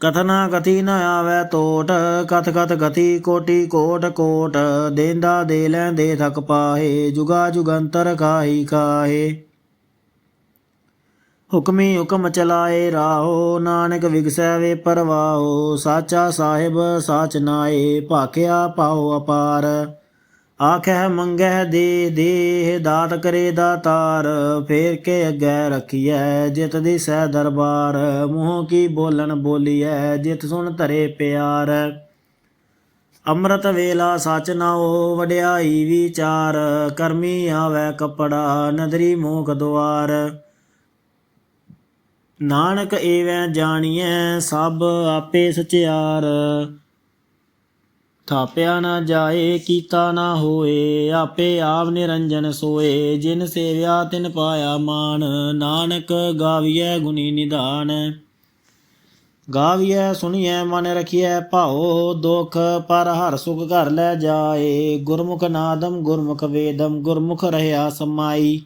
ਕਥਨਾ ਕਥੀ ਨ ਆਵੈ ਟੋਟ ਕਥ ਕਥ ਗਤੀ ਕੋਟੀ ਕੋਟ ਕੋਟ, ਦੇਂਦਾ ਦੇ ਲੈਂਦੇ ਥਕ ਪਾਹੇ, ਜੁਗਾ ਜੁਗੰਤਰ ਖਾਹੀ ਕਾਹੇ। ਹੁਕਮੀ ਹੁਕਮ ਚਲਾਏ ਰਾਹੋ, ਨਾਨਕ ਵਿਗਸੈ ਵੇ ਪਰਵਾਹੋ, ਸਾਚਾ ਸਾਹਿਬ ਸਾਚ ਨਾਏ, ਭਾਖਿਆ ਪਾਉ ਅਪਾਰ। ਆਖੈ ਮੰਗੈ ਦੇ ਦੇ ਦਾਤ ਕਰੇ ਦਾਤਾਰ, ਫੇਰ ਕੇ ਅੱਗੇ ਰਖੀਐ, ਜਿਤ ਦੀ ਸਹਿ ਦਰਬਾਰ, ਮੂੰਹ ਕੀ ਬੋਲਣ ਬੋਲੀਐ, ਜਿਤ ਸੁਣ ਧਰੇ ਪਿਆਰ। ਅੰਮ੍ਰਿਤ ਵੇਲਾ ਸਚ ਨਾਉ ਵਡਿਆਈ ਵਿਚਾਰ, ਕਰਮੀ ਆਵੈ ਕਪੜਾ, ਨਦਰੀ ਮੋਖ ਦੁਆਰ। ਨਾਨਕ ਏਵੈ ਜਾਣੀਐ, ਸਭ ਆਪੇ ਸਚਿਆਰ। ਥਾਪਿਆ ਨਾ ਜਾਏ, ਕੀਤਾ ਨਾ ਹੋਏ, ਆਪੇ ਆਪ ਨਿਰੰਜਨ ਸੋਏ। ਜਿਨ ਸੇਵਿਆ ਤਿਨ ਪਾਇਆ ਮਾਨ ਨਾਨਕ ਗਾਵੀਐ ਗੁਣੀ ਨਿਧਾਨ ਗਾਵੀਐ, ਸੁਣੀਐ, ਮਨ ਰਖੀਐ, ਭਾਉ ਦੁਖ, ਪਰ ਹਰ ਸੁਖ ਘਰ ਲੈ ਜਾਏ। ਗੁਰਮੁਖ ਨਾਦਮ ਗੁਰਮੁਖ ਵੇਦਮ ਗੁਰਮੁਖ ਰਹਾ ਸਮਾਈ।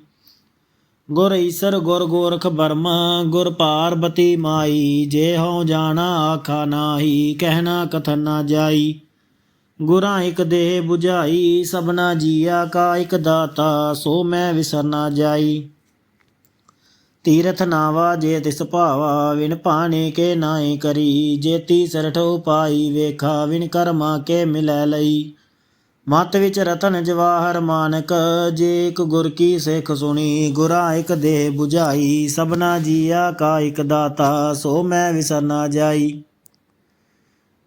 ਗੁਰ ਈਸਰ, ਗੁਰ ਗੋਰਖ ਬਰਮਾ, ਗੁਰ ਪਾਰਬਤੀ ਮਾਈ। ਜੇ ਹਉ ਜਾਣਾ, ਆਖਾ ਨਾਹੀ, ਕਹਿਣਾ ਕਥਨ ਨਾ ਜਾਈ। ਗੁਰਾਂ ਇਕ ਦੇਹ 부ਝਾਈ ਸਭਨਾ ਜੀਆ ਕਾ ਇਕ ਦਾਤਾ, ਸੋ ਮੈਂ ਵਿਸਰ ਨਾ ਜਾਈ। ਤੀਰਥ ਨਾਵਾ ਜੇ ਤਿਸ ਭਾਵਾ, ਵਿਣ ਪਾਣੇ ਕੇ ਨਾਹੀ ਕਰੀ। ਜੇਤੀ ਸਰਠੋ ਪਾਈ ਵੇਖਾ ਵਿਣ ਕਰਮਾ ਕੇ ਮਿਲੈ ਲਈ। ਮਤ ਵਿੱਚ ਰਤਨ ਜਵਾਹਰ ਮਾਨਕ, ਜੇ ਇਕ ਗੁਰ ਕੀ ਸਿੱਖ ਸੁਣੀ, ਗੁਰਾ ਇਕ ਦੇ 부ਝਾਈ ਸਭਨਾ ਜੀਆ ਕਾ ਇਕ ਦਾਤਾ, ਸੋ ਮੈਂ ਵਿਸਰ ਨਾ ਜਾਈ।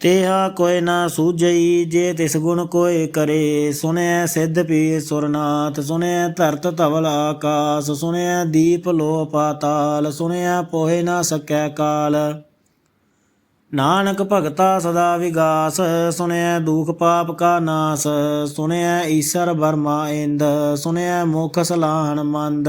ਤੇਹਾ ਕੋਇ ਨਾ ਸੂਝਈ, ਜੇ ਤਿਸ ਗੁਣ ਕੋਇ ਕਰੇ। ਸੁਣਿਆ ਸਿੱਧ ਪੀਰ ਸੁਰਨਾਥ ਸੁਣਿਆ ਧਰਤ ਧਵਲ ਆਕਾਸ ਸੁਣਿਆ ਦੀਪ ਲੋ ਪਾਤਾਲ ਸੁਣਿਆ ਪੋਹੇ ਨਾ ਸਕੈ ਕਾਲ। ਨਾਨਕ ਭਗਤਾ ਸਦਾ ਵਿਗਾਸ ਸੁਣਿਆ ਦੁਖ ਪਾਪ ਕਾ ਨਾਸ ਸੁਣਿਆ ਈਸ਼ਰ ਬਰਮਾ ਇੰਦ ਸੁਣਿਆ ਮੁਖ ਸਲਾਹਣ ਮੰਦ।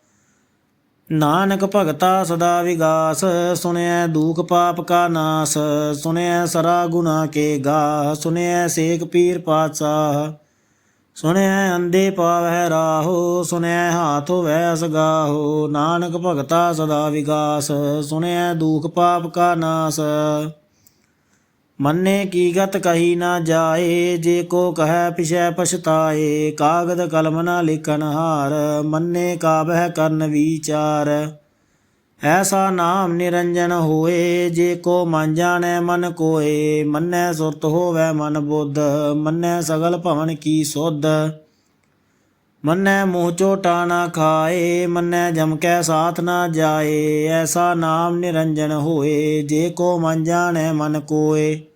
ਨਾਨਕ ਭਗਤਾ ਸਦਾ ਵਿਗਾਸ ਸੁਣਿਆ ਦੁਖ ਪਾਪ ਕਾ ਨਾਸ ਸੁਣਿਆ ਸਰਾ ਗੁਨਾ ਕੇ ਗਾ ਸੁਣਿਆ ਸੇਖ ਪੀਰ ਪਾਤਸ਼ਾਹ ਸੁਣਿਆ ਅੰਦੇ ਪਾਵਹਿ ਰਾਹੋ ਸੁਣਿਆ ਹਾਥ ਹੋਵੈ ਸਗਾਹੋ ਨਾਨਕ ਭਗਤਾ ਸਦਾ ਵਿਗਾਸ ਸੁਣਿਆ ਦੁਖ ਪਾਪ ਕਾ ਨਾਸ। ਮੰਨੇ ਕੀ ਗਤ ਕਹੀ ਨਾ ਜਾਏ, ਜੇ ਕੋ ਕਹੈ ਪਿਛੈ ਪਛਤਾਏ, ਕਾਗਦ ਕਲਮ ਨਾ ਲਿਖਨ ਹਾਰ, ਮੰਨੇ ਕਾਬਹਿ ਕਰਨ ਵਿਚਾਰ। ਐਸਾ ਨਾਮ ਨਿਰੰਜਨ ਹੋਏ, ਜੇ ਕੋ ਮਨ ਜਾਣੈ ਮਨ ਕੋਏ, ਮੰਨੈ ਸੁਰਤ ਹੋਵੈ ਮਨ ਬੁੱਧ, ਮੰਨੈ ਸਗਲ ਭਵਨ ਕੀ ਸੁਧ। ਮੰਨੈ ਮੂੰਹ ਝੋਟਾ ਨਾ ਖਾਏ, ਮੰਨੈ ਜਮ ਕੈ ਸਾਥ ਨਾ ਜਾਏ, ਐਸਾ ਨਾਮ ਨਿਰੰਜਨ ਹੋਏ, ਜੇ ਕੋ ਮਨ ਜਾਣੈ ਮਨ ਕੋਏ। ਮੰਨੈ ਮਾਰਗ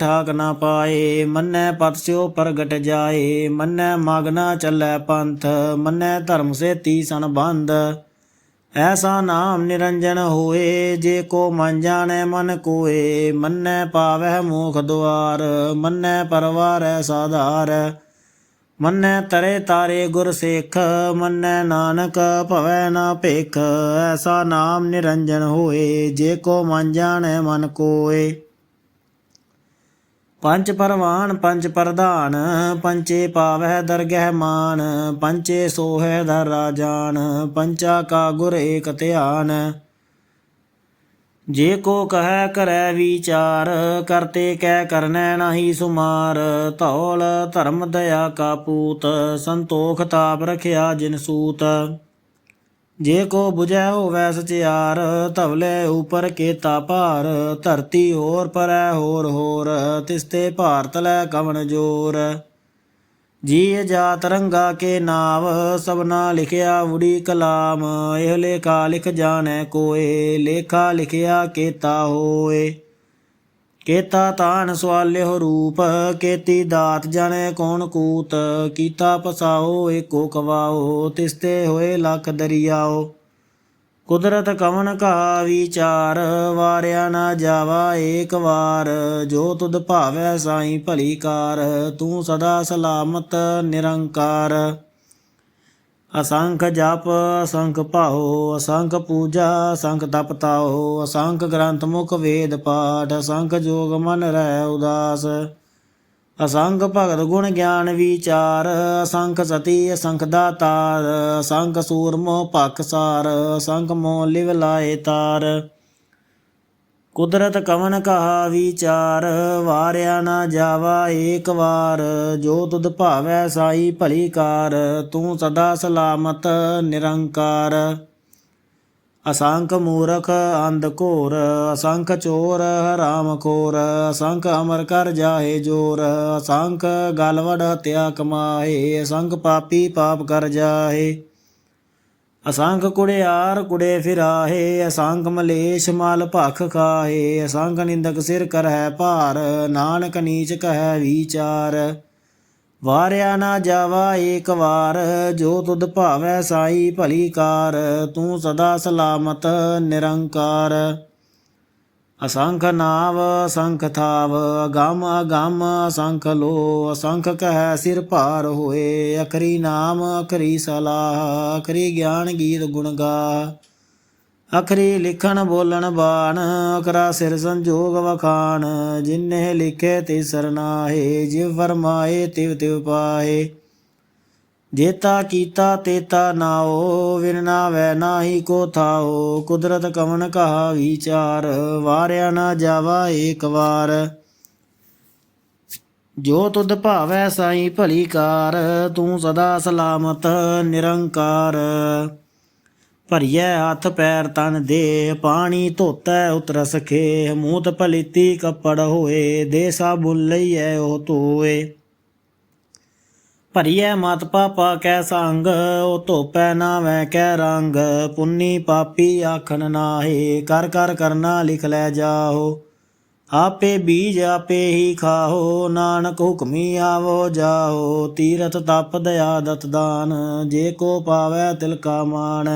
ਠਾਕ ਨਾ ਪਾਏ, ਮੰਨੈ ਪਤ ਸਿਓ ਪ੍ਰਗਟ ਜਾਏ, ਮੰਨੈ ਮਗ ਨਾ ਚੱਲੈ ਪੰਥ, ਮੰਨੈ ਧਰਮ ਸੇ ਤੀਸਨ ਬੰਧ ਐਸਾ ਨਾਮ ਨਿਰੰਜਨ ਹੋਏ, ਜੇ ਕੋ ਮਨ ਜਾਣੈ ਮਨ ਕੋਏ, ਮੰਨੈ ਪਾਵਹਿ ਮੋਖ ਦੁਆਰ, ਮੰਨੈ ਪਰਵਾਰੈ ਸਾਧਾਰ। ਮੰਨੈ ਤਰੇ ਤਾਰੇ ਗੁਰ ਸੇਖ, ਮੰਨੈ ਨਾਨਕ ਭਵੈ ਨਾ ਭੇਖ। ਐਸਾ ਨਾਮ ਨਿਰੰਜਨ ਹੋਏ, ਜੇ ਕੋ ਮਨ ਜਾਣੈ ਮਨ ਕੋਏ। ਪੰਜ ਪਰਵਾਨ, ਪੰਜ ਪ੍ਰਧਾਨ ਪੰਚੇ ਪਾਵਹਿ ਦਰਗਹਿ ਮਾਨ ਪੰਚੇ ਸੋਹੈ ਦਰ ਰਾਜਾਨ ਪੰਚਾ ਕਾ ਗੁਰ ਏਕ ਧਿਆਨ। ਜੇ ਕੋ ਕਹੈ ਕਰੈ ਵਿਚਾਰ ਕਰਤੇ ਕੈ ਕਰਨੈ ਨਾਹੀ ਸੁਮਾਰ। ਧੌਲ ਧਰਮ ਦਇਆ ਕਾ ਪੂਤ, ਸੰਤੋਖ ਤਾਪ ਰਖਿਆ ਜਿਨ ਸੂਤ। ਜੇ ਕੋ 부ਜੈ ਹੋਵੈ ਸਚਿਆਰ, ਧਵਲੇ ਉਪਰ ਕੇਤਾ ਭਾਰ, ਧਰਤੀ ਹੋਰ ਪਰੈ ਹੋਰ ਹੋਰ, ਤਿਸਤੇ ਭਾਰਤ ਲੈ ਕਵਨ ਜੋਰ। ਜੀ ਜਾ ਰੰਗਾ ਕੇ ਨਾਵ, ਸਭਨਾ ਲਿਖਿਆ ਉੜੀ ਕਲਾਮ, ਇਹ ਲੇਖਾ ਲਿਖ ਜਾਣੈ ਕੋਏ, ਲੇਖਾ ਲਿਖਿਆ ਕੇਤਾ ਹੋਏ। ਕੇਤਾ ਤਾਨ ਸਵਾਲਿਓ ਰੂਪ, ਕੇਤੀ ਦਾਤ ਜਾਣੈ ਕੌਣ ਕੂਤ, ਕੀਤਾ ਪਸਾਓ ਏਕੋ ਕਵਾਓ, ਤਿਸਤੇ ਹੋਏ ਲੱਖ ਦਰਿਆਓ। ਕੁਦਰਤ ਕਵਨ ਕਾ ਵਿਚਾਰ ਵਾਰਿਆ ਨਾ ਜਾਵਾ ਏਕ ਵਾਰ, ਜੋ ਤੁਧ ਭਾਵੈ ਸਾਈ ਭਲੀ ਕਾਰ, ਤੂੰ ਸਦਾ ਸਲਾਮਤ ਨਿਰੰਕਾਰ। ਅਸੰਖ ਜਪ, ਅਸੰਖ ਭਾਉ, ਅਸੰਖ ਪੂਜਾ, ਅਸੰਖ ਤਪ ਤਾਉ, ਅਸੰਖ ਗ੍ਰੰਥ ਮੁਖ ਵੇਦ ਪਾਠ, ਅਸੰਖ ਜੋਗ ਮਨ ਰਹਿ ਉਦਾਸ। ਅਸੰਖ ਭਗਤ ਗੁਣ ਗਿਆਨ ਵਿਚਾਰ, ਅਸੰਖ ਸਤੀ, ਅਸੰਖ ਦਾਤਾਰ, ਅਸੰਖ ਸੂਰਮੋ ਭਖਸਾਰ ਅਸੰਖ ਮੋ ਲਿਵ ਲਾਏ ਤਾਰ। ਕੁਦਰਤ ਕਵਨ ਕਹਾ ਵਿਚਾਰ, ਵਾਰਿਆ ਨਾ ਜਾਵਾ ਏਕ ਵਾਰ। ਜੋ ਤੁਧ ਭਾਵੈ ਸਾਈ ਭਲੀ ਕਾਰ, ਤੂੰ ਸਦਾ ਸਲਾਮਤ ਨਿਰੰਕਾਰ। ਅਸੰਖ ਮੂਰਖ ਅੰਧ ਘੋਰ, ਅਸੰਖ ਚੋਰ ਹਰਾਮ ਖੋਰ। ਅਸੰਖ ਅਮਰ ਕਰ ਜਾਹੇ ਜੋਰ, ਅਸੰਖ ਗਲਵੜ ਹਤਿਆ ਕਮਾਏ ਅਸੰਖ ਪਾਪੀ ਪਾਪ ਕਰ ਜਾਹੇ। ਅਸੰਖ ਕੁੜਿਆਰ ਕੁੜੇ ਫਿਰਾਹੇ, ਅਸੰਖ ਮਲੇਸ਼ ਮਲ ਭਖ ਖਾਹੇ, ਅਸੰਖ ਨਿੰਦਕ ਸਿਰ ਕਰਹਿ ਭਾਰ, ਨਾਨਕ ਨੀਚ ਕਹੈ ਵਿਚਾਰ। ਵਾਰਿਆ ਨਾ ਜਾਵਾ ਏਕ ਵਾਰ, ਜੋ ਤੁਧ ਭਾਵੈ ਸਾਈ ਭਲੀ ਕਾਰ, ਤੂੰ ਸਦਾ ਸਲਾਮਤ ਨਿਰੰਕਾਰ। ਅਸੰਖ ਨਾਵ, ਅਸੰਖ ਥਾਵ, ਅਗੰਮ ਅਗੰਮ, ਅਸੰਖ ਲੋ, ਅਸੰਖ ਕਹਿ ਸਿਰ ਭਾਰ ਹੋਏ, ਅਖਰੀ ਨਾਮ, ਅਖਰੀ ਸਲਾਹ ਅਖਰੀ ਗਿਆਨ ਗੀਤ ਗੁਣ ਗਾ। ਅਖਰੀ ਲਿਖਣ ਬੋਲਣ ਬਾਣ ਅਕਰਾ ਸਿਰ ਸੰਜੋਗ ਵਖਾਣ ਜਿਨਹਿ ਲਿਖੇ ਤੇ ਸਰਨਾਹੇ ਜਿਵ ਫਰਮਾਏ ਤਿਵ ਤਿਵ ਪਾਏ ਜੇਤਾ ਕੀਤਾ ਤੇਤਾ ਨਾਓ ਵਿਨ ਨਾਵੈ ਨਾਹੀ ਕੋ ਥਾਓ ਕੁਦਰਤ ਕਵਨ ਕਹਾ ਵਿਚਾਰ, ਵਾਰਿਆ ਨਾ ਜਾਵਾ ਏਕ ਵਾਰ। ਜੋ ਤੁਧ ਭਾਵੈ ਸਾਈ ਭਲੀ ਕਾਰ, ਤੂੰ ਸਦਾ ਸਲਾਮਤ ਨਿਰੰਕਾਰ। ਭਰੀਐ ਹੱਥ ਪੈਰ ਤਨ ਦੇ ਪਾਣੀ ਧੋਤੈ ਉਤਰ ਸਖੇ ਮੂਤ ਭਲੀਤੀ ਕੱਪੜ ਹੋਏ ਦੇ ਸਾਬੁਨ ਲਈਐ ਉਹ ਧੋਏ। ਭਰੀਐ ਮਤ ਪਾਪਾ ਕੈ ਸੰਗ, ਉਹ ਧੋਪੈ ਨਾਵੈ ਕੈ ਰੰਗ। ਪੁੰਨੀ ਪਾਪੀ ਆਖਣ ਨਾਹੀ, ਕਰ ਕਰ ਕਰਨਾ ਲਿਖ ਲੈ ਜਾਓ ਆਪੇ ਬੀਜ ਆਪੇ ਹੀ ਖਾਓ ਨਾਨਕ ਹੁਕਮੀ ਆਵੋ ਜਾਓ ਤੀਰਥ ਤਪ ਦਇਆ ਦਤ ਦਾਨ, ਜੇ ਕੋ ਪਾਵੈ ਤਿਲ ਕਾ ਮਾਨ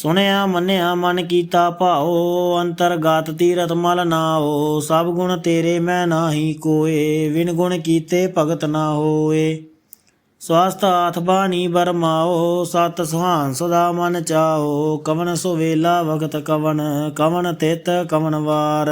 ਸੁਣਿਆ, ਮੰਨਿਆ, ਮਨ ਕੀਤਾ ਭਾਓ ਅੰਤਰਗਤ ਤੀਰਥ ਮਲ ਨਾਓ ਸਭ ਗੁਣ ਤੇਰੇ ਮੈਂ ਨਾਹੀ ਕੋਏ ਵਿਨ ਗੁਣ ਕੀਤੇ ਭਗਤ ਨਾ ਹੋਏ। ਸਵਾਸਤ ਆਥ ਬਾਣੀ ਬਰਮਾਓ ਸਤ ਸੁਹਾਨ ਸਦਾ ਮਨ ਚਾਓ ਕਵਨ ਸੁਵੇਲਾ ਵਗਤ ਕਵਨ ਕਵਨ ਤਿਤ ਕਵਨ ਵਾਰ।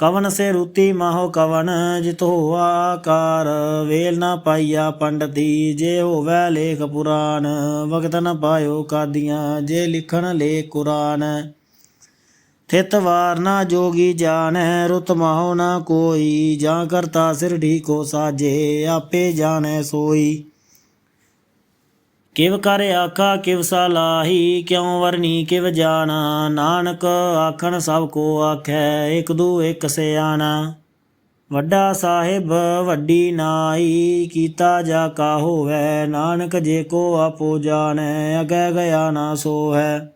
ਕਵਨ ਸੇ ਰੂਤੀ ਮਾਹੋ ਕਵਨ, ਜਿਤ ਹੋਆ ਆਕਾਰ ਵੇਲ ਨਾ ਪਾਈਆ ਪੰਡਤੀ ਜੇ ਹੋਵੈ ਲੇਖ ਪੁਰਾਨ ਵਗਤ ਨ ਪਾਇਓ ਕਾਦੀਆਂ, ਜੇ ਲਿਖਣ ਲੇ ਕੁਰਾਨ। ਥਿਤ ਵਾਰ ਨਾ ਜੋਗੀ ਜਾਣੈ ਰੁਤ ਮਾਹੋ ਨਾ ਕੋਈ, ਜਾਂ ਕਰਤਾ ਸਿਰ ਢੀਕੋ ਸਾਜੇ, ਆਪੇ ਜਾਣੈ ਸੋਈ। ਕਿਵ ਕਰ ਆਖਾ ਕਿਵ ਸਲਾਹੀ ਕਿਉ ਵਰਨੀ ਕਿਵ ਜਾਣਾ? ਨਾਨਕ ਆਖਣ ਸਭ ਕੋ ਆਖੈ, ਇਕ ਦੂ ਇਕ ਸਿਆਣਾ। ਵੱਡਾ ਸਾਹਿਬ ਵੱਡੀ ਨਾਈ ਕੀਤਾ ਜਾ ਕਾ ਹੋਵੈ, ਨਾਨਕ ਜੇ ਕੋ ਆਪੋ ਜਾਣੈ, ਅਗੈ ਗਿਆ ਨਾ ਸੋ ਹੈ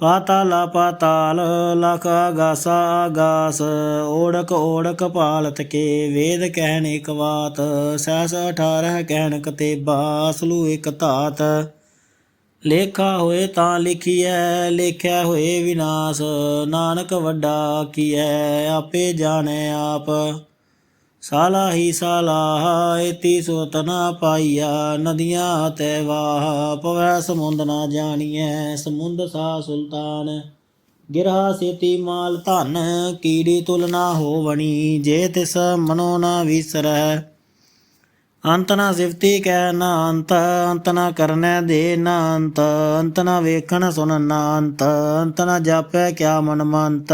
ਪਾਤਾਲਾ, ਪਾਤਾਲ, ਲਖ ਆਗਾਸਾ ਆਗਾਸ ਓੜਕ ਓੜਕ ਪਾਲਤ ਕੇ ਵੇਦ ਕਹਿਣ ਇਕ ਬਾਤ ਸਹਸ 18 ਕਹਿਣ ਕਤੇਬਾ ਅਸਲੂ ਇਕ ਧਾਤ। ਲੇਖਾ ਹੋਏ ਤਾਂ ਲਿਖੀਐ, ਲੇਖਿਆ ਹੋਏ ਵਿਨਾਸ਼, ਨਾਨਕ ਵੱਡਾ ਕੀਐ, ਆਪੇ ਜਾਣੈ ਆਪ। ਸਾਲਾ ਹੀ ਸਾਲਾਹ ਏਤੀ ਸੁਤ ਨਾ ਪਾਈਆ, ਨਦੀਆਂ ਤੈ ਵਾਹ ਪਵੈ, ਸਮੁੰਦ ਨਾ ਜਾਣੀਐ, ਸਮੁੰਦ ਸਾ ਸੁਲਤਾਨ। ਗਿਰਹਾ ਸੇਤੀ ਮਾਲ ਧਨ, ਕੀੜੀ ਤੁਲ ਨਾ ਹੋਵਣੀ, ਜੇ ਤਿਸ ਮਨੋ ਨਾ ਵਿਸਰੈ। ਅੰਤ ਨਾ ਸਿਫਤੀ ਕਹਿ ਨਾ ਅੰਤ ਅੰਤ ਨਾ ਕਰਨੈ ਦੇ ਨਾ ਅੰਤ ਅੰਤ ਨਾ ਵੇਖਣ ਸੁਣ ਨਾ ਅੰਤ ਅੰਤ ਨਾ ਜਾਪੈ ਕਿਆ ਮਨ ਮੰਤ।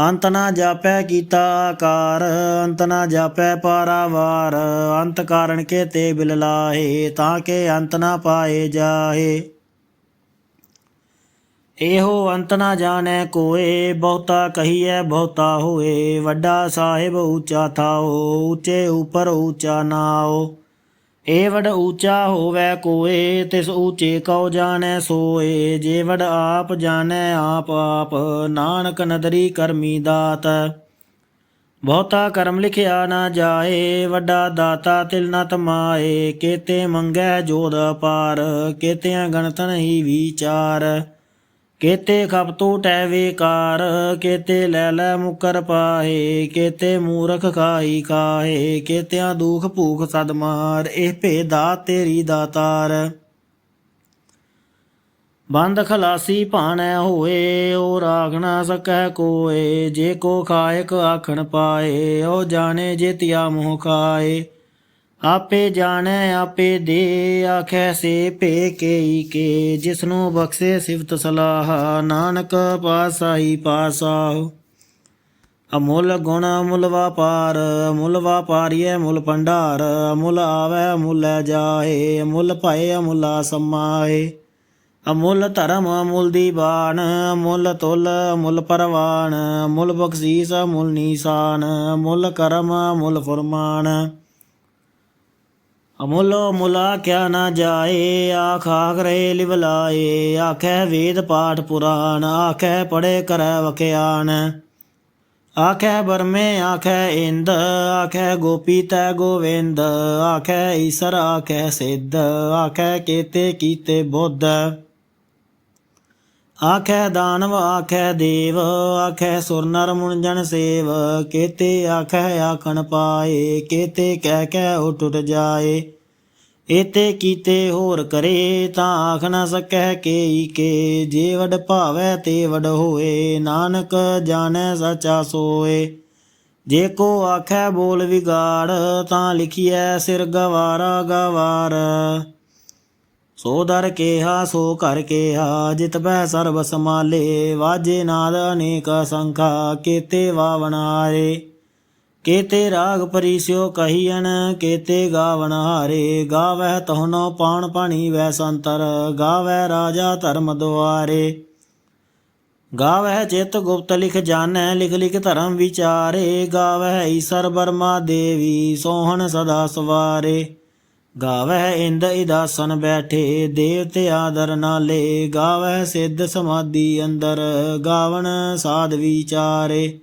ਅੰਤ ਨਾ ਜਾਪੈ ਕੀਤਾ ਆਕਾਰ, ਅੰਤ ਨਾ ਜਾਪੈ ਪਾਰਾਵਾਰ। ਅੰਤ ਕਾਰਨ ਕੇ ਤੇ ਬਿਲ ਲਾਹੇ, ਤਾਂ ਕੇ ਅੰਤ ਨਾ ਪਾਏ ਜਾਹੇ। ਇਹੋ ਅੰਤ ਨਾ ਜਾਣੈ ਕੋਏ, ਬਹੁਤਾ ਕਹੀਐ ਬਹੁਤਾ ਹੋਏ। ਵੱਡਾ ਸਾਹਿਬ ਉੱਚਾ ਥਾਓ, ਉੱਚੇ ਉਪਰ ਉੱਚਾ ਨਾਓ। ਏਵੜ ਵਡ ਉੱਚਾ ਹੋਵੇ ਕੋਏ, ਤਿਸ ਊਚੇ ਕਉ ਜਾਣੈ ਸੋਏ। ਜੇਵੜ ਆਪ ਜਾਣੈ ਆਪ ਆਪ, ਨਾਨਕ ਨਦਰੀ ਕਰਮੀ ਦਾਤ। ਬਹੁਤਾ ਕਰਮ ਲਿਖਿਆ ਨਾ ਜਾਏ, ਵੱਡਾ ਦਾਤਾ ਤਿਲ ਨ ਤਮਾਏ ਕੇਤੇ ਮੰਗੈ ਜੋਦ ਅਪਾਰ, ਕੇਤਿਆਂ ਗਣਤ ਨਹੀਂ ਵਿਚਾਰ। ਕੇਤੇ ਖਪਤੂ ਟੈ ਵੇਕਾਰ, ਕੇਤੇ ਲੈ ਲੈ ਮੁਕਰ ਪਾਹੇ, ਕੇਤੇ ਮੂਰਖ ਖਾਈ ਕਾਹੇ ਕੇਤਿਆਂ ਦੁਖ ਭੂਖ ਸਦ ਮਾਰ, ਇਹ ਭੇਦਾ ਤੇਰੀ ਦਾਤਾਰ। ਬੰਦ ਖਲਾਸੀ ਭਾਣੈ ਹੋਏ, ਉਹ ਰਾਖ ਨਾ ਸਕੈ ਕੋਏ, ਜੇ ਕੋ ਖਾਇਕ ਆਖਣ ਪਾਏ, ਉਹ ਜਾਣੇ ਜਿਤਿਆ ਮੋਹ ਖਾਏ। ਆਪੇ ਜਾਣੈ, ਆਪੇ ਦੇ, ਆਖੈ ਸੇ ਭੇ ਕੇਈ ਕੇ, ਜਿਸਨੂੰ ਬਖਸ਼ੇ ਸਿਫਤ ਸਲਾਹ, ਨਾਨਕ ਪਾਸਾਈ ਪਾਸਾਹੁ ਅਮੁੱਲ ਗੁਣ ਅਮੁੱਲ ਵਾਪਾਰ, ਅਮੁੱਲ ਵਾਪਾਰੀਐ ਮੁੱਲ ਭੰਡਾਰ, ਅਮੁੱਲ ਆਵੈ ਅਮੁੱਲ ਜਾਏ, ਅਮੁੱਲ ਭਏ ਅਮੁੱਲਾ ਸਮਾਏ। ਅਮੁੱਲ ਧਰਮ ਅਮੁੱਲ ਦੀਵਾਨ ਅਮੁੱਲ ਤੁਲ ਅਮੁੱਲ ਪਰਵਾਨ ਅਮੁੱਲ ਬਖਸ਼ੀਸ ਅਮੁੱਲ ਨੀਸਾਨ, ਅਮੁੱਲ ਕਰਮ ਅਮੁੱਲ ਫਰਮਾਨ। ਅਮੁੱਲ ਮੁਲਾ ਕਿਆ ਨਾ ਜਾਏ ਆਖ ਆਖ ਰਹੇ ਲਿਵਲਾਏ ਆਖੈ ਵੇਦ ਪਾਠ ਪੁਰਾਣ ਆਖੈ ਪੜੇ ਕਰੈ ਵਕਿਆਨ ਆਖੈ ਬਰਮੇ ਆਖੈ ਇੰਦ ਆਖੈ ਗੋਪੀ ਤੈ ਗੋਵਿੰਦ। ਆਖੈ ਈਸਰ ਆਖੈ ਸਿੱਧ। ਆਖੈ ਕੇਤੇ ਕੀਤੇ ਬੁੱਧ। ਆਖੈ ਦਾਨਵ, ਆਖੈ ਦੇਵ, ਆਖੈ ਸੁਰ ਨਰ ਮੁਨ ਜਨ ਸੇਵ, ਕੇਤੇ ਆਖੈ ਆਖਣ ਪਾਏ, ਕੇਤੇ ਕਹਿ ਕਹਿ ਉਠ ਟੁੱਟ ਜਾਏ। ਏਤੇ ਕੀਤੇ ਹੋਰ ਕਰੇ ਤਾਂ ਆਖ ਨਾ ਸਕੈ ਕੇਈ ਕੇ, ਜੇ ਵਡ ਭਾਵੈ ਤੇ ਵਡ ਹੋਏ, ਨਾਨਕ ਜਾਣੈ ਸਚਾ ਸੋਏ। ਜੇ ਕੋ ਆਖੈ ਬੋਲ ਵਿਗਾੜ, ਤਾਂ ਲਿਖੀਐ ਸਿਰ ਗਵਾਰਾ ਗਵਾਰ। ਸੋ ਦਰ ਕੇਹਾ, ਸੋ ਕਰ ਕੇਹਾ, ਜਿਤ ਬੈ ਸਰਬ ਸਮਾਲੇ ਵਾਜੇ ਨਾਦ ਅਨੇਕ ਸੰਖਾ, ਕੇਤੇ ਵਾਵਨਾਰੇ ਕੇਤੇ ਰਾਗ ਪਰਿਸਿਓ ਕਹੀਨ ਕੇਤੇ ਗਾਵਨ ਹਾਰੇ। ਗਾਵਹਿ ਤਹਨੋ ਪਾਣ ਪਾਣੀ ਵੈ ਸੰਤਰ, ਗਾਵਹਿ ਰਾਜਾ ਧਰਮ ਦੁਆਰੇ। ਗਾਵਹਿ ਚਿਤ ਗੁਪਤ ਲਿਖ ਜਾਣੈ, ਲਿਖ ਲਿਖ ਧਰਮ ਵਿਚਾਰੇ। ਗਾਵਹਿ ਈਸਰ ਬਰਮਾ ਦੇਵੀ, ਸੋਹਣ ਸਦਾ ਸਵਾਰੇ। ਗਾਵਹਿ ਇੰਦ ਇਦਾਸਨ ਬੈਠੇ ਦੇਵਤੇ ਆਦਰ ਨਾਲੇ। ਗਾਵਹਿ ਸਿੱਧ ਸਮਾਧੀ ਅੰਦਰ, ਗਾਵਣ ਸਾਧ ਵਿਚਾਰੇ।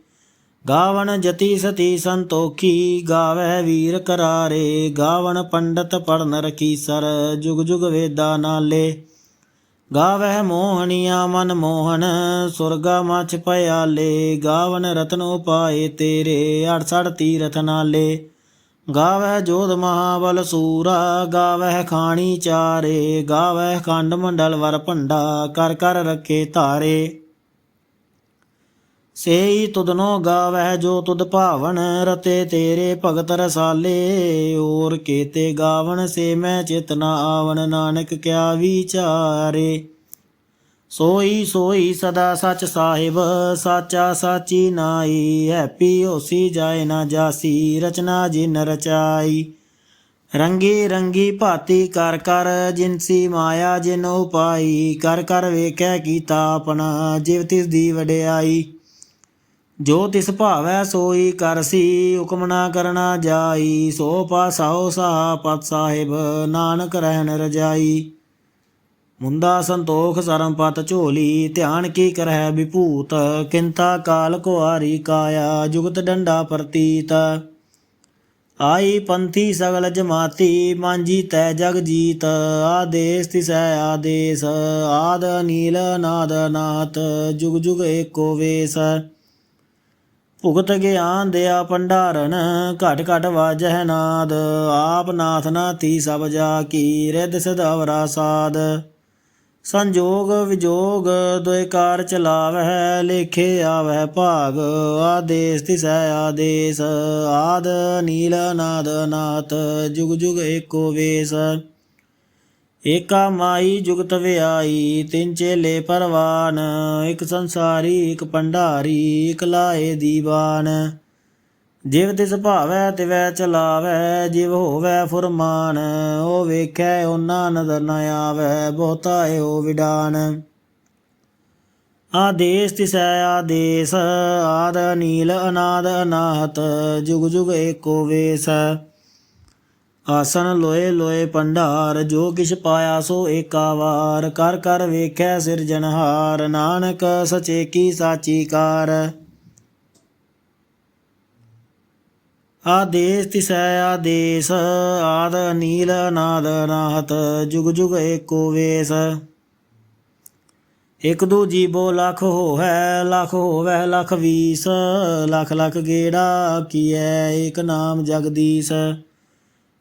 ਗਾਵਣ ਜਤੀ ਸਤੀ ਸੰਤੋਖੀ, ਗਾਵੈ ਵੀਰ ਕਰਾਰੇ। ਗਾਵਣ ਪੰਡਤ ਪੜਨ ਰਖੀ ਸਰ ਜੁਗ ਜੁਗ ਵੇਦਾ ਨਾਲੇ। ਗਾਵੈ ਮੋਹਣੀਆ ਮਨ ਮੋਹਨ ਸੁਰਗਾ ਮਛ ਪਿਆਲੇ ਗਾਵਨ ਰਤਨ ਉਪਾਏ ਤੇਰੇ 68 ਤੀਰਥ ਨਾਲੇ। ਗਾਵਹਿ ਜੋਧ ਮਹਾਬਲ ਸੂਰਾ, ਗਾਵਹਿ ਖਾਣੀ ਚਾਰੇ, ਗਾਵਹਿ ਖੰਡ ਮੰਡਲ ਵਰ ਭੰਡਾ, ਕਰ ਕਰ ਰੱਖੇ ਧਾਰੇ। ਸੇਈ ਤੁਧਨੋ ਗਾਵਹਿ ਜੋ ਤੁਦ ਭਾਵਨ, ਰਤੇ ਤੇਰੇ ਭਗਤ ਰਸਾਲੇ। ਔਰ ਕੇਤੇ ਗਾਵਨ ਸੇ ਮੈਂ ਚੇਤਨਾ ਨ ਆਵਨ ਨਾਨਕ ਕਿਆ ਵਿਚਾਰੇ। ਸੋਈ ਸੋਈ ਸਦਾ ਸਚ ਸਾਹਿਬ, ਸਾਚਾ ਸਾਚੀ ਨਾਈ ਹੈਪੀ ਹੋਸੀ ਜਾਏ ਨਾ ਜਾਸੀ, ਰਚਨਾ ਜਿਨ ਰਚਾਈ। ਰੰਗੀ ਰੰਗੀ ਭਾਤੀ ਕਰ ਕਰ ਜਿਨਸੀ ਮਾਇਆ ਜਿਨ ਉਪਾਈ। ਕਰ ਕਰ ਵੇਖੈ ਕੀਤਾ ਆਪਣਾ, ਜਿਵ ਤਿਸ ਦੀ ਵਡਿਆਈ। ਜੋ ਤਿਸ ਭਾਵੈ ਸੋਈ ਕਰਸੀ ਹੁਕਮ ਨਾ ਕਰਨਾ ਜਾਈ। ਸੋ ਪਾਸਾਓ ਸਾਹ ਪਤ ਸਾਹਿਬ, ਨਾਨਕ ਰਹਿਣ ਰਜਾਈ। ਮੁੰਦਾ ਸੰਤੋਖ ਸਰਮਪਤ ਝੋਲੀ, ਧਿਆਨ ਕੀ ਕਰਹਿ ਵਿਭੂਤ, ਕਿੰਤਾ ਕਾਲ ਕੁਆਰੀ ਕਾਇਆ, ਜੁਗਤ ਡੰਡਾ ਪ੍ਰਤੀਤ। ਆਈ ਪੰਥੀ ਸਗਲ ਜਮਾਤੀ, ਮਾਂਜੀ ਤੈ ਜਗ ਜੀਤ। ਆਦੇਸ ਤਿਸੈ ਆਦੇਸ, ਆਦ ਨੀਲ ਨਾਦ ਨਾਥ ਜੁਗ ਜੁਗ ਏਕੋ ਵੇਸ। ਭੁਗਤ ਗਿਆਨ ਦਿਆ ਭੰਡਾਰਨ, ਘਟ ਘਟ ਵਾਜਹਿ ਨਾਦ। ਆਪ ਨਾਥ ਨਾਤੀ ਸਭ ਜਾ ਕੀ ਰਿੱਧ ਸਦਾਵਰਾ ਸਾਧ ਸੰਜੋਗ ਵਿਜੋਗ ਦੁਇ ਕਾਰ ਚਲਾਵਹਿ, ਲੇਖੇ ਆਵਹਿ ਭਾਗ, ਆਦੇਸ ਤਿਸੈ ਆਦੇਸ, ਆਦ ਨੀਲ ਨਾਦ ਨਾਥ, ਜੁਗ ਜੁਗ ਏਕੋ ਵੇਸ। ਏਕਾ ਮਾਈ ਜੁਗਤ ਵਿਆਈ ਤਿੰਨ ਚੇਲੇ ਪਰਵਾਨ, ਇੱਕ ਸੰਸਾਰੀ, ਇੱਕ ਭੰਡਾਰੀ, ਇਕ ਲਾਏ ਦੀਵਾਨ। ਜਿਵ ਤਿਸ ਭਾਵੈ ਤਿਵੈ ਚਲਾਵੈ, ਜਿਵ ਹੋਵੈ ਫੁਰਮਾਨ, ਉਹ ਵੇਖੈ ਉਹਨਾਂ ਨਦਰ ਨ ਆਵੈ, ਬਹੁਤਾ ਏਹੋ ਵਿਡਾਨ। ਆਦੇਸ ਤਿਸੈ ਆਦੇਸ, ਆਦ ਨੀਲ ਅਨਾਦ ਅਨਾਹਤ, ਜੁਗ ਜੁਗ ਏਕੋ ਵੇਸ। ਆਸਨ ਲੋਏ ਲੋਏ ਪੰਡਾਰ ਜੋ ਕਿਛ ਪਾਇਆ ਸੋ ਏਕਾਵਾਰ ਕਰ ਕਰ ਵੇਖੈ ਸਿਰਜਨਹਾਰ ਨਾਨਕ ਸਚੇ ਕੀ ਸਾਚੀ ਕਾਰ। ਆਦੇਸ ਤਿਸੈ ਆਦੇਸ, ਆਦ ਨੀਲ ਨਾਦ ਨਾਹਤ ਜੁਗ ਜੁਗ ਏਕੋ ਵੇਸ। ਇਕ ਦੂ ਜੀਬੋ ਲਖ ਹੋਵੈ ਲਖ ਹੋਵੈ, ਲਖ ਵੀਸ। ਲਖ ਲਖ ਗੇੜਾ ਕੀਐ, ਏਕ ਨਾਮ ਜਗਦੀਸ਼।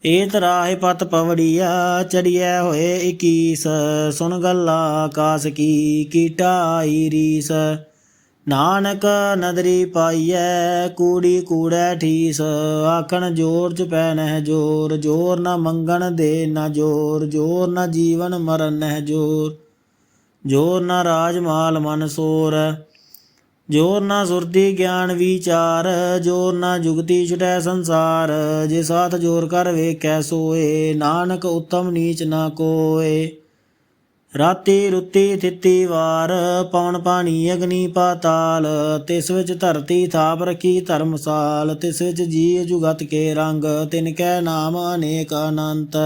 ਏ ਰਾਹੇ ਪਤ ਪਵੜੀਆ ਚੜੀਐ ਹੋਏ 21 ਸੁਣ ਗੱਲਾਂ ਆਕਾਸ ਕੀ, ਕੀਟਾ ਆਈ ਨਾਨਕ ਨਦਰੀ ਪਾਈਐ, ਕੂੜੀ ਕੂੜੈ ਠੀਸ, ਆਖਣ ਜੋਰ ਚ ਪੈ ਨਹਿ ਜੋਰ ਜੋਰ ਨਾ ਮੰਗਣ ਦੇ ਨਾ ਜੋਰ ਜੋਰ ਨਾ ਜੀਵਨ ਮਰਨ ਨਹਿ ਜੋਰ ਜੋਰ ਨਾ ਰਾਜ ਮਾਲ ਮਨ ਸੋਰ, ਜੋਰ ਨਾ ਸੁਰਤੀ ਗਿਆਨ ਵਿਚਾਰ, ਜੋਰ ਨਾ ਜੁਗਤੀ ਛੁਟੈ ਸੰਸਾਰ, ਜੇ ਸਾਥ ਜੋਰ ਕਰ ਵੇਖੈ ਸੋਏ, ਨਾਨਕ ਉਤਮ ਨੀਚ ਨਾ ਕੋਏ। ਰਾਤੀ ਰੁੱਤੀ ਥਿੱਤੀ ਵਾਰ, ਪਵਨ ਪਾਣੀ ਅਗਨੀ ਪਾਤਾਲ, ਤਿਸ ਵਿੱਚ ਧਰਤੀ ਥਾਪ ਰਖੀ ਧਰਮਸਾਲ, ਤਿਸ ਵਿੱਚ ਜੀ ਜੁਗਤ ਕੇ ਰੰਗ, ਤਿਨ ਕੈ ਨਾਮ ਅਨੇਕ ਅਨੰਤ।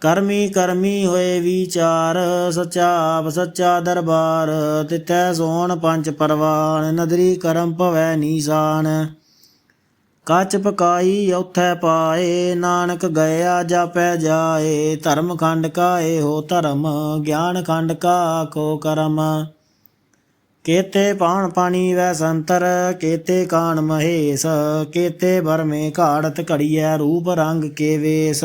ਕਰਮੀ ਕਰਮੀ ਹੋਏ ਵਿਚਾਰ, ਸਚਾ ਆਪ ਸੱਚਾ ਦਰਬਾਰ, ਤਿਥੈ ਸੋਣ ਪੰਜ ਪਰਵਾਨ, ਨਦਰੀ ਕਰਮ ਭਵੈ ਨੀਸਾਨ। ਕੱਚ ਪਕਾਈ ਉਥੈ ਪਾਏ, ਨਾਨਕ ਗਿਆ ਜਾਪੈ ਜਾਏ, ਧਰਮ ਖੰਡ ਕਾ ਇਹੋ ਧਰਮ, ਗਿਆਨ ਖੰਡ ਕਾ ਆਖੋ ਕਰਮ। ਕੇਤੇ ਪਾਣ ਪਾਣੀ ਵੈ ਸੰਤਰ, ਕੇਤੇ ਕਾਣ ਮਹੇਸ਼, ਕੇਤੇ ਵਰਮੇ ਘਾੜਤ ਘੜੀਐ ਰੂਪ ਰੰਗ ਕੇ ਵੇਸ।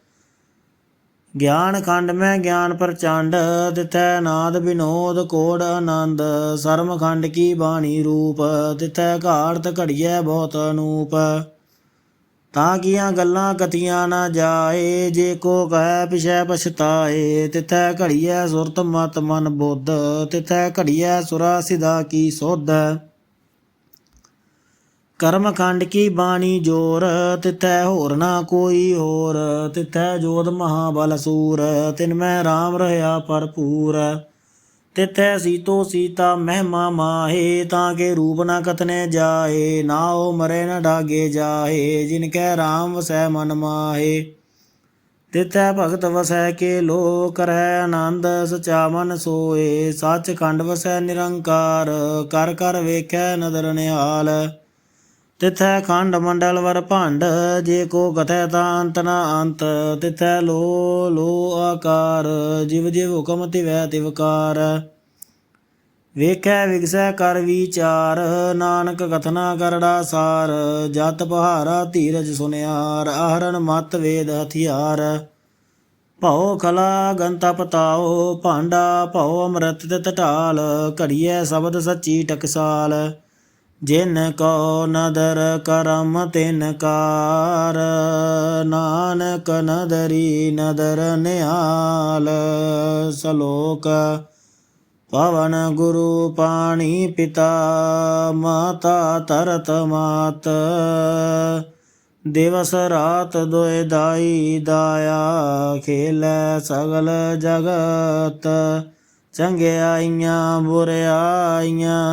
ਗਿਆਨ ਖੰਡ ਮੈਂ ਗਿਆਨ ਪ੍ਰਚੰਡ, ਤਿਥੈ ਨਾਦ ਬਿਨੋਦ ਕੋੜ ਆਨੰਦ। ਸਰਮ ਖੰਡ ਕੀ ਬਾਣੀ ਰੂਪ, ਤਿਥੈ ਘਾੜਤ ਘੜੀਐ ਬਹੁਤ ਅਨੂਪ। ਤਾਂ ਕੀਆਂ ਗੱਲਾਂ ਕਥੀਆਂ ਨਾ ਜਾਏ, ਜੇ ਕੋ ਕਹਿ ਪਿਛੈ ਪਛਤਾਏ। ਤਿਥੈ ਘੜੀਐ ਸੁਰਤ ਮਤ ਮਨ ਬੁੱਧ, ਤਿਥੈ ਘੜੀਐ ਸੁਰਾ ਸਿਦਾ ਕੀ ਸੋਧ। ਕਰਮਖੰਡ ਕੀ ਬਾਣੀ ਜੋਰ, ਤਿਥੈ ਹੋਰ ਨਾ ਕੋਈ ਹੋਰ, ਤਿਥੈ ਜੋਤ ਮਹਾਬਲ ਸੂਰ, ਤਿਨ ਮੈਂ RAM ਰਹਾ ਭਰਪੂਰ। ਤਿਥੈ ਸੀਤੋ ਸੀਤਾ ਮਹਿਮਾ ਮਾਹੇ, ਤਾਂ ਕੇ ਰੂਪ ਨਾ ਕਤਨੇ ਜਾਏ ਨਾ ਉਹ ਮਰੇ ਨਾ ਡਾਗੇ ਜਾਏ ਜਿਨ ਕੈ RAM ਵਸੈ ਮਨ ਮਾਹੇ। ਤਿਥੈ ਭਗਤ ਵਸੈ ਕੇ ਲੋ ਕਰੈ ਆਨੰਦ, ਸਚਾ ਮਨ ਸੋਏ ਸੱਚ ਖੰਡ ਵਸੈ ਨਿਰੰਕਾਰ, ਕਰ ਕਰ ਵੇਖੈ ਨਦਰ ਨਿਹਾਲ। ਤਿਥੈ ਖੰਡ ਮੰਡਲ ਵਰ ਭੰਡ, ਜੇ ਕੋ ਕਥੈ ਤਾਂ ਅੰਤ ਨਾ ਅੰਤ, ਤਿਥੈ ਲੋ ਲੋ ਆਕਾਰ, ਜਿਵ ਜਿਵ ਹੁਕਮ ਤਿਵੈ ਤਿਵਕਾਰ ਵੇਖੈ ਵਿਗਸੈ ਕਰ ਵਿਚਾਰ, ਨਾਨਕ ਕਥਨਾ ਕਰੜਾ ਸਾਰ, ਜਤ ਪਹਾਰਾ ਧੀਰਜ ਸੁਨਿਆਰ ਆਹਰਨ ਮਤ ਵੇਦ ਹਥਿਆਰ। ਭਉ ਕਲਾ ਗੰਤਾ ਪਤਾਓ ਭਾਂਡਾ ਭਉ ਅੰਮ੍ਰਿਤ ਤਿਤ ਢਾਲ, ਘੜੀਐ ਸ਼ਬਦ ਸੱਚੀ ਟਕਸਾਲ। जिनको नदर करम तिन कार नानक नदरी नदर निहाल सलोक पवन गुरु पाणी पिता माता तरत मात। दिवस रात दुय दाई दाया खेल सगल जगत। ਚੰਗਿਆਈਆਂ, ਬੁਰਿਆਈਆਂ,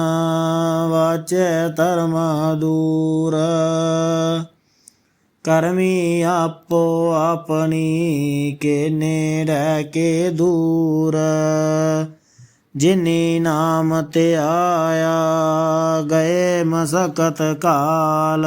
ਵਾਚੈ ਧਰਮ ਦੂਰ। ਕਰਮੀ ਆਪੋ ਆਪਣੀ, ਕੇ ਨੇੜੇ, ਕੇ ਦੂਰ। ਜਿਨੀ ਨਾਮ ਤੇ ਆਇਆ, ਗਏ ਮਸਕਤ ਕਾਲ।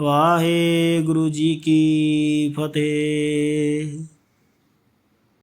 ਵਾਹਿਗੁਰੂ ਜੀ ਕੀ ਫਤਿਹ।